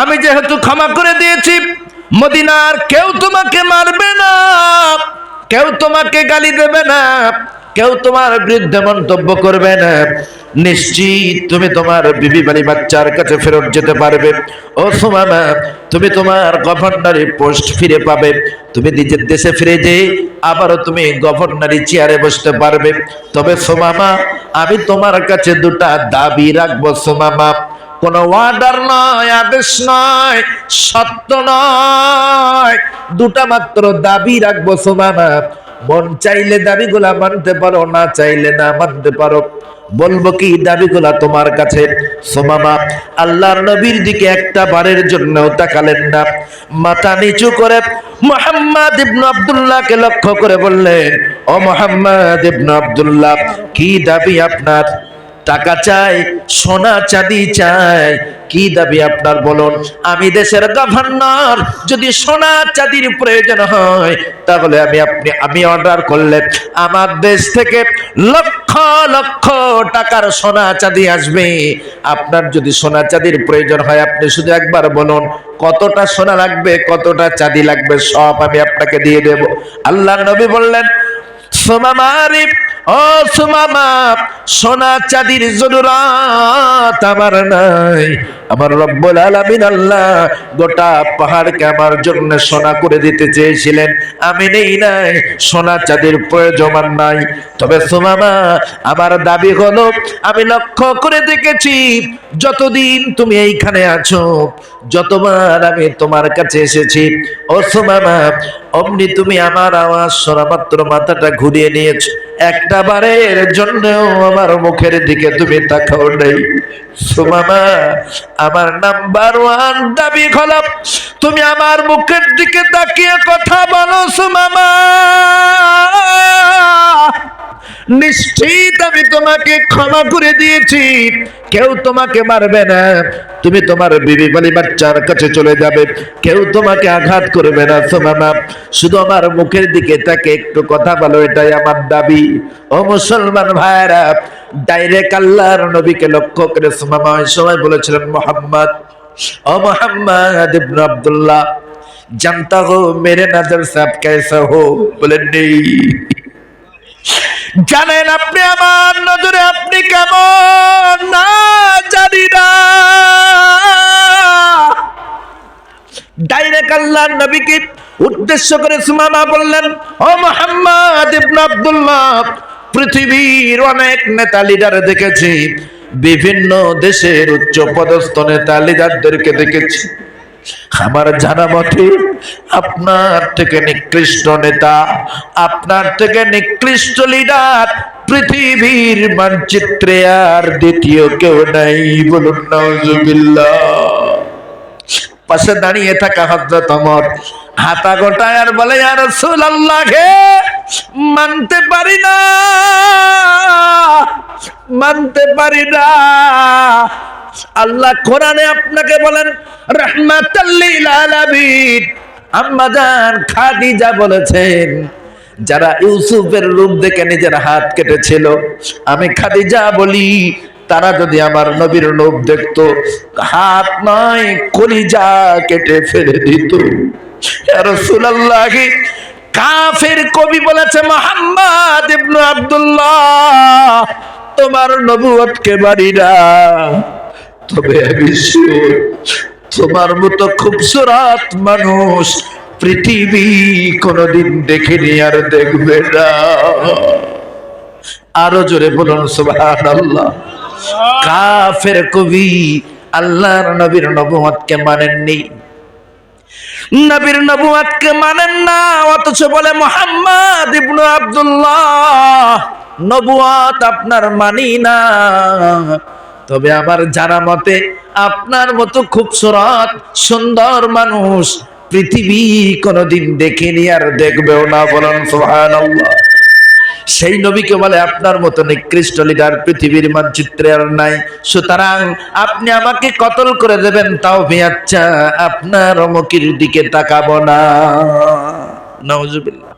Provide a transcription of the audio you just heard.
আমি যেহেতু ক্ষমা করে দিয়েছি, মদিনার কেউ তোমাকে মারবে না, কেউ তোমাকে গালি দেবে না। কেউ তোমার বিরুদ্ধে মন্তব্য করবে না। নিশ্চিত তুমি তোমার বিবি বাড়ি বাচ্চার কাছে ফেরত যেতে পারবে। ও সুমামা, তুমি তোমার গভর্নরি পোস্ট ফিরে পাবে। তুমি নিজের দেশে ফিরে যে আবারও তুমি গভর্নরি চেয়ারে বসতে পারবে। তবে সোমামা, আমি তোমার কাছে দুটা দাবি রাখব সোমামা। কোন ওয়ার্ডার নয়, আদেশ নয়, সত্য নয়। দুটা মাত্র দাবি রাখব সোমামা। মন চাইলে দাবিগুলা মানতে পারো, না চাইলে না মানতে পারো। বলব কি দাবিগুলা তোমার কাছে? সোমামা আল্লাহর নবীর দিকে একটা বারের জন্য তাকালেন না। মাথা নিচু করে মোহাম্মদ ইবনু আব্দুল্লাহকে লক্ষ্য করে বললেন, ও মোহাম্মদ ইবনু আব্দুল্লাহ, কি দাবি আপনার? টাকা চাই, সোনা চাঁদি চাই। কি দাবি আপনার বলুন? আমি দেশের গভর্নর যদি সোনা চাঁদির প্রয়োজন হয়, তাহলে আমি আপনি, আমি অর্ডার করলে আমার দেশ থেকে লক্ষ লক্ষ টাকার সোনা চাঁদি আসবে। আপনার যদি সোনা চাঁদির প্রয়োজন হয়, আপনি শুধু একবার বলুন, কতটা সোনা লাগবে, কতটা চাঁদি লাগবে, সব আমি আপনাকে দিয়ে দেব। আল্লাহ নবী বললেন সোমামারি ও সুমামা সোনা চাঁদির জরুরত আমার নাই। আমার রব্বুল আলামিন আল্লাহ গোটা পাহাড়কে আমার জন্য সোনা করে দিতে চেয়েছিলেন। আমি নেই নাই সোনা চাঁদির প্রয়োজন নাই। তবে সুমামা, আমার দাবি হলো, আমি লক্ষ্য করে দেখেছি, যতদিন তুমি এইখানে আছো যতবার আমি তোমার কাছে এসেছি, ও সোমামা, অমনি তুমি আমার আওয়াজ সরামাত্র মাত্র মাথাটা ঘুরিয়ে নিয়েছো। একটা বারের জন্য আমার মুখের দিকে তুমি তাকাও নেই। সোমামা, আমার নাম্বার ওয়ান দাবি খলাপ তুমি আমার মুখের দিকে তাকিয়ে কথা বলো সুমামা। নিশ্চিত আমি তোমাকে ক্ষমা করে দিয়েছি। কেউ তোমাকে মারবে না। তুমি তোমার বিবি বালি বাচ্চার কাছে চলে যাবে। কেউ তোমাকে আঘাত করবে না সোমামা শুধু আমার মুখের দিকে তাকে একটু কথা বলো, এটাই আমার দাবি। ও মুসলমান ভাইরা ডাইরেক্ট আল্লাহর নবীকে লক্ষ্য করে সোমামা ওই সময় বলেছিলেন, মোহাম্মদ, ও মোহাম্মদ ইবনে আব্দুল্লাহ জানতা হো মেরে নাজার সাহেব, কেসা হো? বলেন, নেই। জানেন আপনি আমার নজরে আপনি কেমন? না, জানি না। ডাইরেক্ট আল্লাহর নবীকে উদ্দেশ্য করে সুমামা বললেন, ও মোহাম্মদ ইবনে আব্দুল্লাহ, পৃথিবীর অনেক নেতা লিডার দেখেছি। বিভিন্ন দেশের উচ্চ পদস্থ নেতা লিডারদেরকে দেখেছি। আমার জানা মতে আপনার থেকে নিকৃষ্ট নেতা, আপনার থেকে নিকৃষ্ট লিডার পৃথিবীর মানচিত্রে আর দ্বিতীয় কেউ নাই, বলুন নজুবিল্লাহ পাশে দাঁড়িয়ে থাকা হজরত অমর, হাতা গোটায় আর বলে আর রসুল আল্লাহকে মানতে পারি না, মানতে পারি না। আল্লাহ কোরআনে আপনাকে বলেন রহমাতাল্লিল খাদিজা বলেছেন, যারা ইউসুফের রূপ দেখে নিজের হাত কেটেছিল, আমি খাদিজা বলি, তারা যদি আমার নবীর লোভ দেখত, হাত নয়, কলিজা কেটে ফেলে দিত। কাফের কবি বলেছে, মোহাম্মদ ইবনু আব্দুল্লাহ, তোমার নবুয়তকে বাড়ি না তবে তোমার মতো খুবসুরাত মানুষ পৃথিবী কোনদিন দেখেনি আর দেখবে না। আরও জোরে বলুন সুবহান আল্লাহ কাফের কবি আল্লাহর নবীর নবুয়তকে মানেননি। নবীর নবুয়তকে মানেন না, অথচ বলে মোহাম্মদ ইবনু আব্দুল্লাহ নবুয়াত আপনার মানি না। তবে আমার জানা মতে আপনার মতো খুবসুরত সুন্দর মানুষ, পৃথিবী কোনোদিন দেখেনি আর দেখবেও না বলেন, সুবহানাল্লাহ। সেই নবীকে বলে, আপনার মতো নিকৃষ্ট লিডার পৃথিবীর মানচিত্রে আর নাই। সুতরাং আপনি আমাকে কতল করে দেবেন তাও আচ্ছা আপনার অমুকির দিকে তাকাবো না। নওজুবিল্লাহ